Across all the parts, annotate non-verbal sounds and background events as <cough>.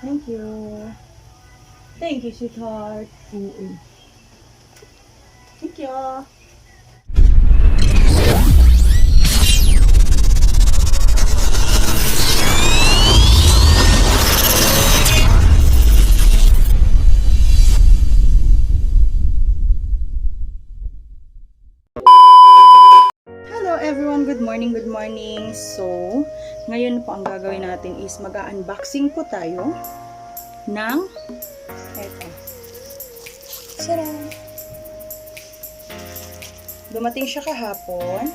Thank you. Thank you, sweetheart. Oo. Thank you. Hello everyone, good morning, good morning. So, ngayon po ang gagawin natin is mag-unboxing po tayo ng eto. Sarang! Dumating siya kahapon.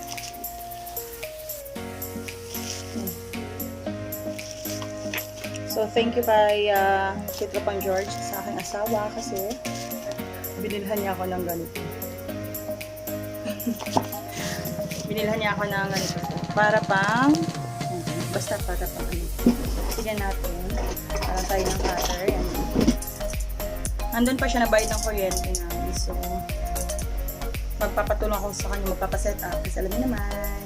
So, thank you kay uh, Chitra Pang George sa aking asawa kasi binilhan niya ako ng ganito. <laughs> binilhan niya ako ng ganito. Para pang, basta para pang ano. Tignan natin. Parang tayo ng cutter. Yan. Nandun pa siya nabayad ng kuryente namin. So, magpapatulong ako sa kanya magpapaset up. Kasi alam niyo naman.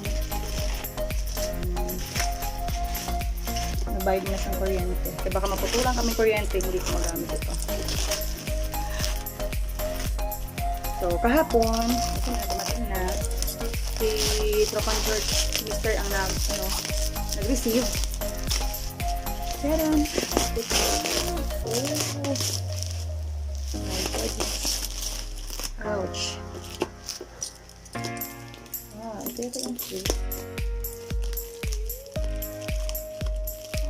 Um, nabayad na siyang kuryente. Kaya baka maputulang kami kuryente, hindi ko magamit ito. So, kahapon, ito na, dumating na si Tropan George, Mr. ang nag, ano, nag-receive. Ito, oh, my goodness. Ouch. Ah, ito ito yung free.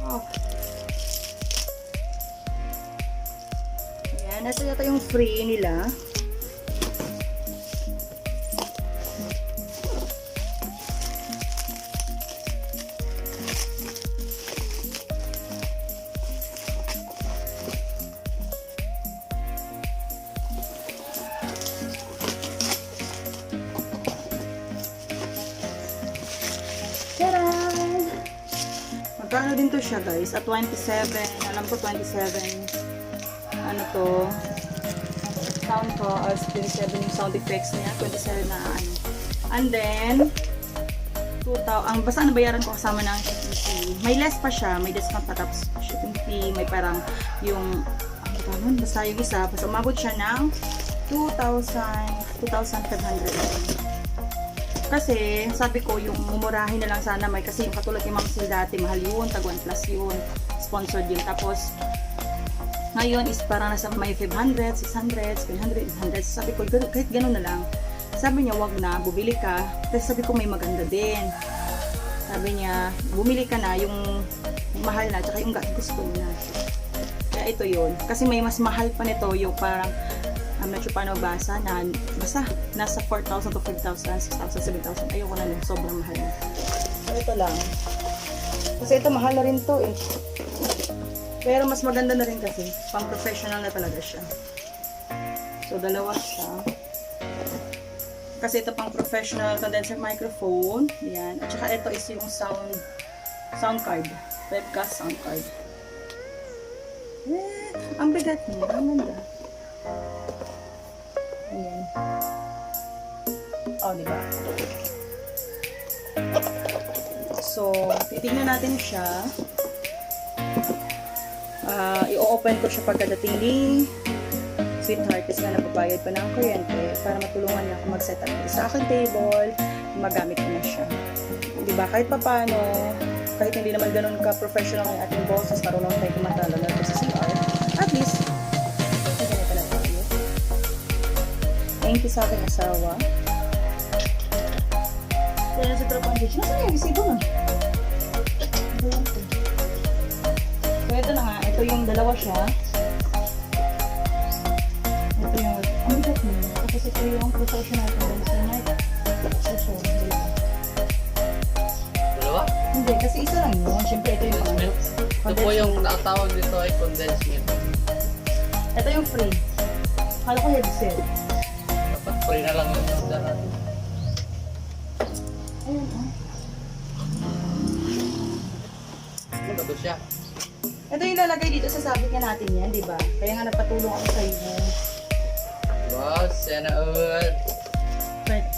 Oh. Ayan, ito yata yung free nila. Din to siya guys? At 27. Alam ko 27. Ano to? Sound ko as 27 yung sound effects niya. 27 na ano. And then, 2,000. Ang basta ang bayaran ko kasama ng shipping fee. May less pa siya. May discount pa tapos shipping fee. May parang yung ano ba nun? Basta yung isa. Basta umabot siya ng 2,000 2,500. Kasi, sabi ko, yung mumurahin na lang sana may kasi yung katulad ni Ma'am dati, mahal yun, tag 1 plus yun, sponsored yun. Tapos, ngayon is parang nasa may 500, 600, 700, 800. Sabi ko, kahit ganun na lang. Sabi niya, wag na, bumili ka. Kasi sabi ko, may maganda din. Sabi niya, bumili ka na yung mahal na, tsaka yung gusto mo na. Kaya ito yun. Kasi may mas mahal pa nito yung parang I'm not sure paano basa na basta nasa 4,000 to 5,000, 6,000, 7,000. Ayoko na nun. Sobrang mahal. So, ito lang. Kasi ito mahal na rin to eh. Pero mas maganda na rin kasi. Pang professional na talaga siya. So, dalawa siya. Kasi ito pang professional condenser microphone. Yan. At saka ito is yung sound sound card. Webcast sound card. Eh, ang bigat niya. Ang ganda. Oh, di ba? So, titignan natin siya. Ah, i-open ko siya pagkadating ni Sweetheart kasi nga nababayad pa ng kuryente para matulungan niya ako mag-set up sa akin table, magamit ko na siya. Di ba? Kahit papano, kahit hindi naman ganun ka-professional ang ating bosses, marunong tayo kumatalo na sa CR, at least, na. Thank you sa aking asawa. Kaya sa tropang beach, nasaan yung? Ayan ko. So, ito na nga. Ito yung dalawa siya. Ito yung, ang bigat mo. Tapos ito yung professional condenser mic. Ito, dalawa. Dalawa? Hindi, kasi isa lang yun. Siyempre, ito yung ano. Ito po yung nakatawag dito ay condensed milk. Ito yung free. Kala ko headset. Dapat free na lang yung order Ito siya? Ito yung lalagay dito sa sabit nga natin yan, di ba? Kaya nga nagpatulong ako sa iyo. Boss, sana all. But,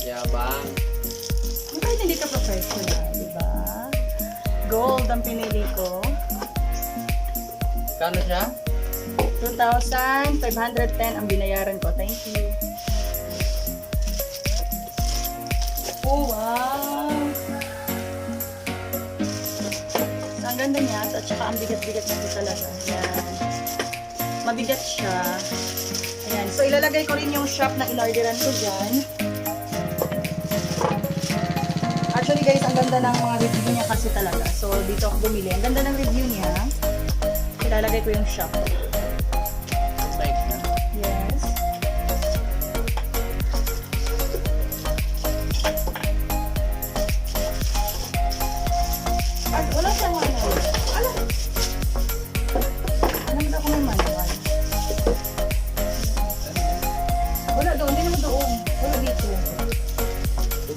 Yabang. kahit hindi ka professional, di ba? Gold ang pinili ko. Kano siya? 2,510 ang binayaran ko. Thank you. Oh, wow! Ganda niya. At saka ang bigat-bigat niya talaga. Ayan. Mabigat siya. Ayan. So, ilalagay ko rin yung shop na in-orderan ko dyan. Actually guys, ang ganda ng mga review niya kasi talaga. So, dito ako bumili. Ang ganda ng review niya. Ilalagay ko yung shop.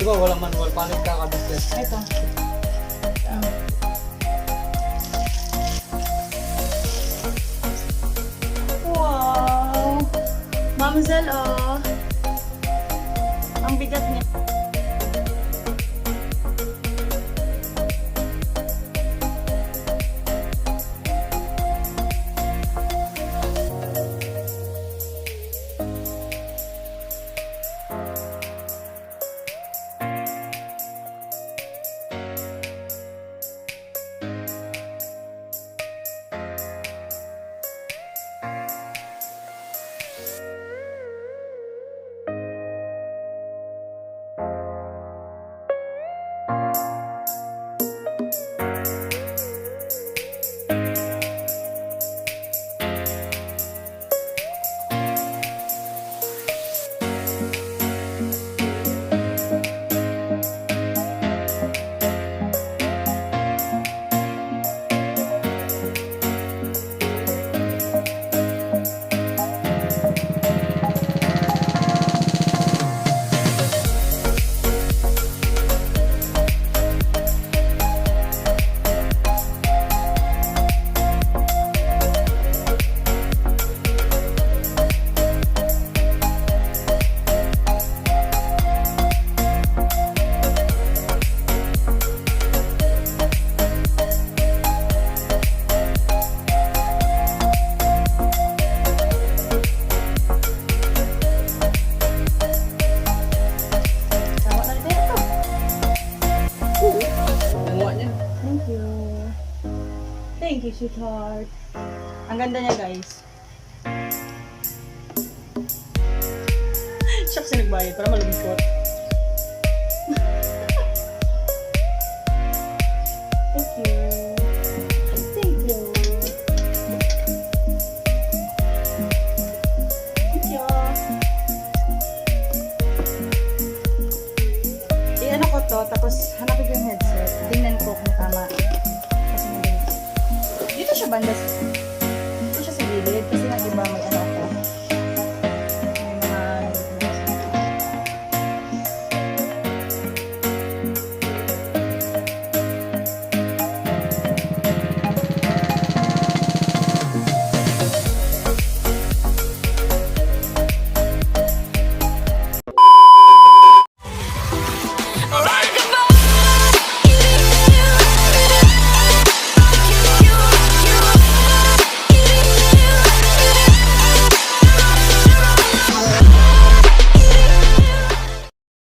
Di ba walang manual? Paano kakabit Ito. Wow! Mamzel, oh. Sweetheart. Ang ganda niya, guys. Shucks, nagbayad para malungkot.